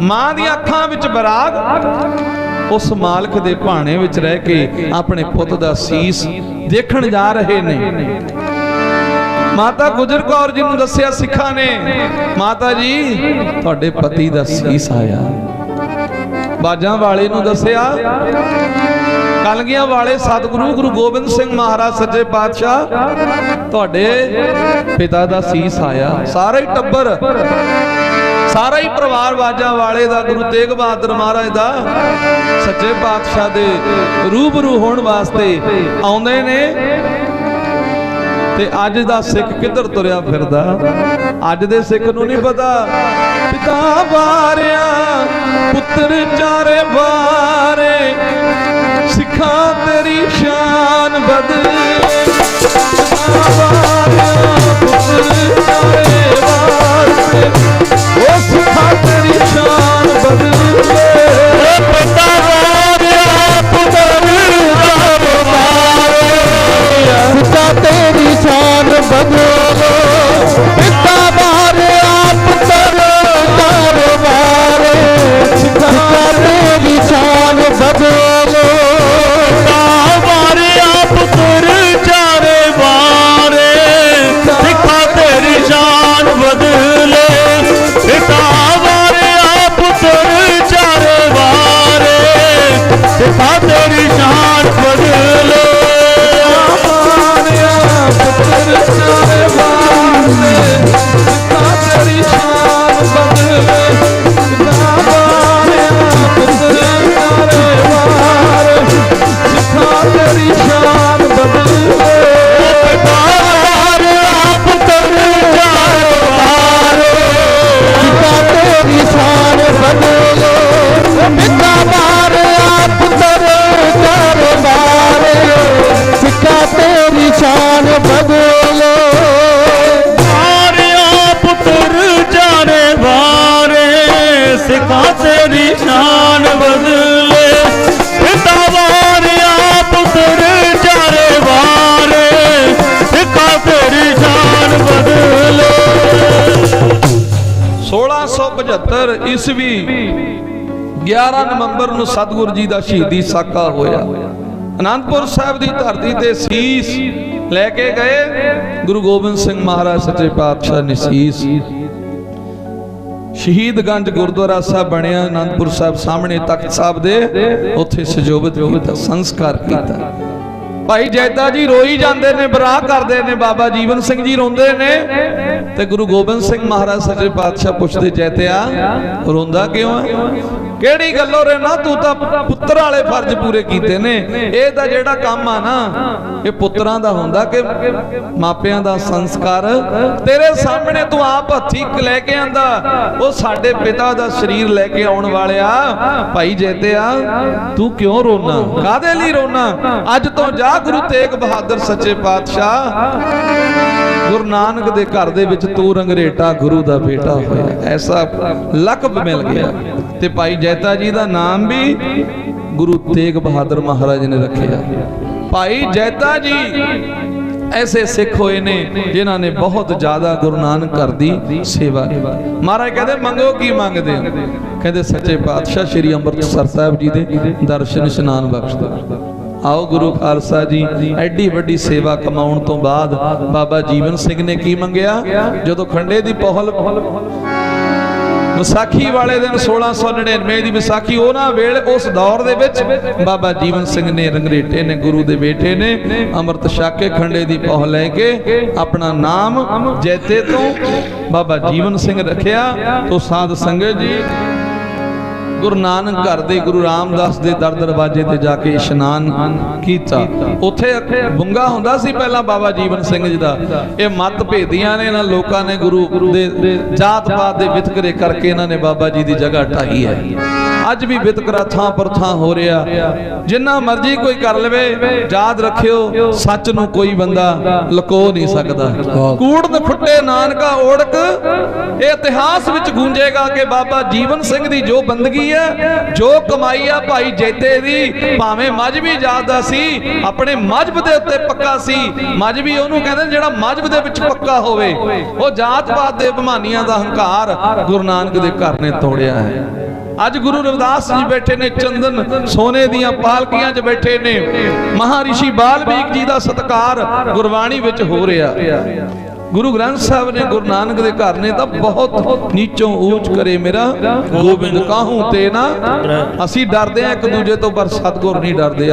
ਮਾਂ ਦੀਆਂ ਅੱਖਾਂ ਵਿੱਚ ਬਰਾਗ, ਉਸ ਮਾਲਕ ਦੇ ਭਾਣੇ ਵਿੱਚ ਰਹਿ ਕੇ ਆਪਣੇ ਪੁੱਤ ਦਾ ਸੀਸ ਦੇਖਣ ਜਾ ਰਹੇ ਨੇ। ਮਾਤਾ ਗੁਜਰ ਕੌਰ ਜੀ ਨੂੰ ਦੱਸਿਆ ਸਿੱਖਾਂ ਨੇ, ਮਾਤਾ ਜੀ, ਤੁਹਾਡੇ ਪਤੀ ਦਾ ਸੀਸ ਆਇਆ। ਬਾਜਾਂ ਵਾਲੇ ਨੂੰ ਦੱਸਿਆ, ਕਲਗੀਆਂ ਵਾਲੇ ਸਤਿਗੁਰੂ ਗੁਰੂ ਗੋਬਿੰਦ ਸਿੰਘ ਮਹਾਰਾਜ ਸੱਚੇ ਪਾਤਸ਼ਾਹ, ਤੁਹਾਡੇ ਪਿਤਾ ਦਾ ਸੀਸ ਆਇਆ। ਸਾਰਾ ਹੀ ਟੱਬਰ ਸਾਰਾ ਹੀ ਪਰਿਵਾਰ ਬਾਜਾਂ ਵਾਲੇ ਦਾ ਗੁਰੂ ਤੇਗ ਬਹਾਦਰ ਮਹਾਰਾਜ ਦਾ ਸੱਚੇ ਪਾਤਸ਼ਾਹ ਦੇ ਰੂਬਰੂ ਹੋਣ ਵਾਸਤੇ ਆਉਂਦੇ ਨੇ। ਤੇ ਅੱਜ ਦਾ ਸਿੱਖ ਕਿੱਧਰ ਤੁਰਿਆ ਫਿਰਦਾ? ਅੱਜ ਦੇ ਸਿੱਖ ਨੂੰ ਨਹੀਂ ਪਤਾ। ਪਿਤਾ ਵਾਰਿਆ, ਪੁੱਤਰ ਚਾਰੇ ਵਾਰੇ। ਸਿੱਖਾਂ ਤੇਰੀ ਸ਼ਾਨ ਬਦਲੇ 1675 ਈਸਵੀ 11 ਨਵੰਬਰ ਨੂੰ ਸਤਿਗੁਰ ਜੀ ਦਾ ਸ਼ਹੀਦੀ ਸਾਕਾ ਹੋਇਆ। ਅਨੰਦਪੁਰ ਸਾਹਿਬ ਦੀ ਧਰਤੀ ਤੇ ਸੀਸ ਲੈ ਕੇ ਗਏ ਗੁਰੂ ਗੋਬਿੰਦ ਸਿੰਘ ਮਹਾਰਾਜ ਸੱਚੇ ਪਾਤਸ਼ਾਹ ਨੇ ਸੀਸ। ਸ਼ਹੀਦਗੰਜ ਗੁਰਦੁਆਰਾ ਸਾਹਿਬ ਬਣਿਆ, ਅਨੰਦਪੁਰ ਸਾਹਿਬ ਸਾਹਮਣੇ ਤਖਤ ਸਾਹਿਬ ਦੇ, ਉੱਥੇ ਸਜੋਬਤ ਕੀਤਾ, ਸੰਸਕਾਰ ਕੀਤਾ। ਭਾਈ ਜੈਤਾ ਜੀ ਰੋਈ ਜਾਂਦੇ ਨੇ, ਬਰਾਹ ਕਰਦੇ ਨੇ, ਬਾਬਾ ਜੀਵਨ ਸਿੰਘ ਜੀ ਰੋਂਦੇ ਨੇ। ਤੇ ਗੁਰੂ ਗੋਬਿੰਦ ਸਿੰਘ ਮਹਾਰਾਜ ਸੱਚੇ ਪਾਤਸ਼ਾਹ ਪੁੱਛਦੇ ਜੈਤਿਆ, ਰੋਂਦਾ ਕਿਉਂ ਹੈ? ਕਿਹੜੀ ਗੱਲੋਂ ਰਹਿਣਾ ਤੂੰ ਤਾਂ ਪੁੱਤਰ ਵਾਲੇ ਫਰਜ਼ ਪੂਰੇ ਕੀਤੇ ਨੇ। ਇਹ ਤਾਂ ਜਿਹੜਾ ਕੰਮ ਆ ਨਾ, ਇਹ ਪੁੱਤਰਾਂ ਦਾ ਹੁੰਦਾ ਕਿ ਮਾਪਿਆਂ ਦਾ ਸੰਸਕਾਰ। ਤੇਰੇ ਸਾਹਮਣੇ ਤੂੰ ਆਪ ਹੱਥੀ ਲੈ ਕੇ ਆਂਦਾ। ਉਹ ਸਾਡੇ ਪਿਤਾ ਦਾ ਸਰੀਰ ਲੈ ਕੇ ਆਉਣ ਵਾਲਿਆ। ਭਾਈ ਜੈਤਿਆ, ਤੂੰ ਕਿਉਂ ਰੋਣਾ ਕਾਦੇ ਲਈ ਰੋਣਾ ਅੱਜ ਤੋਂ ਜਾ ਗੁਰੂ ਤੇਗ ਬਹਾਦਰ ਸੱਚੇ ਪਾਤਸ਼ਾਹ। ਗੁਰੂ ਨਾਨਕ ਦੇ ਘਰ ਦੇ ਵਿੱਚ ਤੂੰ ਰੰਗਰੇਟਾ ਗੁਰੂ ਦਾ ਬੇਟਾ ਹੋਇਆ। ਐਸਾ ਲਕਬ ਮਿਲ ਗਿਆ। ਤੇ ਭਾਈ ਜੈਤਾ ਜੀ ਦਾ ਨਾਮ ਵੀ ਗੁਰੂ ਤੇਗ ਬਹਾਦਰ ਮਹਾਰਾਜ ਨੇ ਰੱਖਿਆ। ਭਾਈ ਜੈਤਾ ਜੀ ਐਸੇ ਸਿੱਖ ਹੋਏ ਨੇ ਜਿਨ੍ਹਾਂ ਨੇ ਬਹੁਤ ਜ਼ਿਆਦਾ ਗੁਰੂ ਨਾਨਕ ਘਰ ਦੀ ਸੇਵਾ ਕੀਤੀ। ਮਹਾਰਾਜ ਕਹਿੰਦੇ, ਮੰਗੋ ਕੀ ਮੰਗਦੇ ਹੋ? ਕਹਿੰਦੇ, ਸੱਚੇ ਪਾਤਸ਼ਾਹ ਸ੍ਰੀ ਅੰਮ੍ਰਿਤਸਰ ਸਾਹਿਬ ਜੀ ਦੇ ਦਰਸ਼ਨ ਇਸ਼ਨਾਨ ਬਖਸ਼ ਦਿਓ। ਆਓ ਗੁਰੂ ਖਾਲਸਾ ਜੀ, ਐਡੀ ਵੱਡੀ ਸੇਵਾ ਕਮਾਉਣ ਤੋਂ ਬਾਅਦ ਬਾਬਾ ਜੀਵਨ ਸਿੰਘ ਨੇ ਕੀ ਮੰਗਿਆ? ਜਦੋਂ ਖੰਡੇ ਦੀ ਪਹਲ ਵਿਸਾਖੀ ਵਾਲੇ ਦਿਨ 1699 ਦੀ ਵਿਸਾਖੀ, ਉਹਨਾਂ ਵੇਲੇ ਉਸ ਦੌਰ ਦੇ ਵਿੱਚ ਬਾਬਾ ਜੀਵਨ ਸਿੰਘ ਨੇ ਰੰਗਰੇਟੇ ਨੇ, ਗੁਰੂ ਦੇ ਬੇਟੇ ਨੇ ਅੰਮ੍ਰਿਤ ਛਕ ਕੇ ਖੰਡੇ ਦੀ ਪਹੁ ਲੈ ਕੇ ਆਪਣਾ ਨਾਮ ਜੈਤੇ ਤੋਂ ਬਾਬਾ ਜੀਵਨ ਸਿੰਘ ਰੱਖਿਆ। ਤੋ ਸਾਧ ਸੰਗਤ ਜੀ ਗੁਰੂ ਨਾਨਕ ਘਰ ਦੇ ਗੁਰੂ ਰਾਮਦਾਸ ਦੇ ਦਰ ਦਰਵਾਜ਼ੇ ਤੇ ਜਾ ਕੇ ਇਸ਼ਨਾਨ ਕੀਤਾ। ਉੱਥੇ ਬੁੰਗਾ ਹੁੰਦਾ ਸੀ ਪਹਿਲਾਂ ਬਾਬਾ ਜੀਵਨ ਸਿੰਘ ਜੀ ਦਾ। ਇਹ ਮਤ ਭੇਦੀਆਂ ਨੇ ਇਹਨਾਂ ਲੋਕਾਂ ਨੇ ਗੁਰੂ ਦੇ ਜਾਤ ਪਾਤ ਦੇ ਵਿਤਕਰੇ ਕਰਕੇ ਇਹਨਾਂ ਨੇ ਬਾਬਾ ਜੀ ਦੀ ਜਗ੍ਹਾ ਢਾਈ ਹੈ। ਅੱਜ ਵੀ ਵਿਤਕਰਾ ਥਾਂ ਪਰ ਥਾਂ ਹੋ ਰਿਹਾ। ਜਿੰਨਾ ਮਰਜ਼ੀ ਕੋਈ ਕਰ ਲਵੇ, ਯਾਦ ਰੱਖਿਓ, ਸੱਚ ਨੂੰ ਕੋਈ ਬੰਦਾ ਲੁਕੋ ਨਹੀਂ ਸਕਦਾ। ਕੂੜ ਨ ਫੁੱਟੇ ਨਾਨਕਾ ਓੜਕ, ਇਹ ਇਤਿਹਾਸ ਵਿੱਚ ਗੂੰਜੇਗਾ ਕਿ ਬਾਬਾ ਜੀਵਨ ਸਿੰਘ ਦੀ ਜੋ ਬੰਦਗੀ ਹੈ ਜੋ ਕਮਾਈ ਆ ਭਾਈ ਜੈਤੇ ਦੀ, ਭਾਵੇਂ ਮਜਬੀ ਜਾਤ ਦਾ ਸੀ, ਆਪਣੇ ਮਜਬ ਦੇ ਉੱਤੇ ਪੱਕਾ ਸੀ। ਮਜਬੀ ਉਹਨੂੰ ਕਹਿੰਦੇ ਜਿਹੜਾ ਮਜਬ ਦੇ ਵਿੱਚ ਪੱਕਾ ਹੋਵੇ। ਉਹ ਜਾਤ-ਪਾਤ ਦੇ ਬਮਾਨੀਆਂ ਦਾ ਹੰਕਾਰ ਗੁਰੂ ਨਾਨਕ ਦੇ ਘਰ ਨੇ ਤੋੜਿਆ ਹੈ। ਅੱਜ ਗੁਰੂ ਰਵਿਦਾਸ ਜੀ ਬੈਠੇ ਨੇ, ਚੰਦਨ ਸੋਨੇ ਦੀਆਂ ਪਾਲਕੀਆਂ 'ਚ ਬੈਠੇ ਨੇ। ਮਹਾਰਿਸ਼ੀ ਬਾਲਮੀਕ ਜੀ ਦਾ ਸਤਕਾਰ ਗੁਰਬਾਣੀ ਵਿੱਚ ਹੋ ਰਿਹਾ। ਗੁਰੂ ਗ੍ਰੰਥ ਸਾਹਿਬ ਨੇ ਗੁਰੂ ਨਾਨਕ ਦੇ ਘਰ ਨੇ ਤਾਂ ਬਹੁਤ ਨੀਚੋਂ ਊਚ ਕਰੇ ਮੇਰਾ। ਗੋਬਿੰਦ ਕਾਹੂ ਤੇ ਨਾ? ਅਸੀਂ ਡਰਦੇ ਆ ਇੱਕ ਦੂਜੇ ਤੋਂ ਪਰ ਸਤਗੁਰ ਨਹੀਂ ਡਰਦੇ।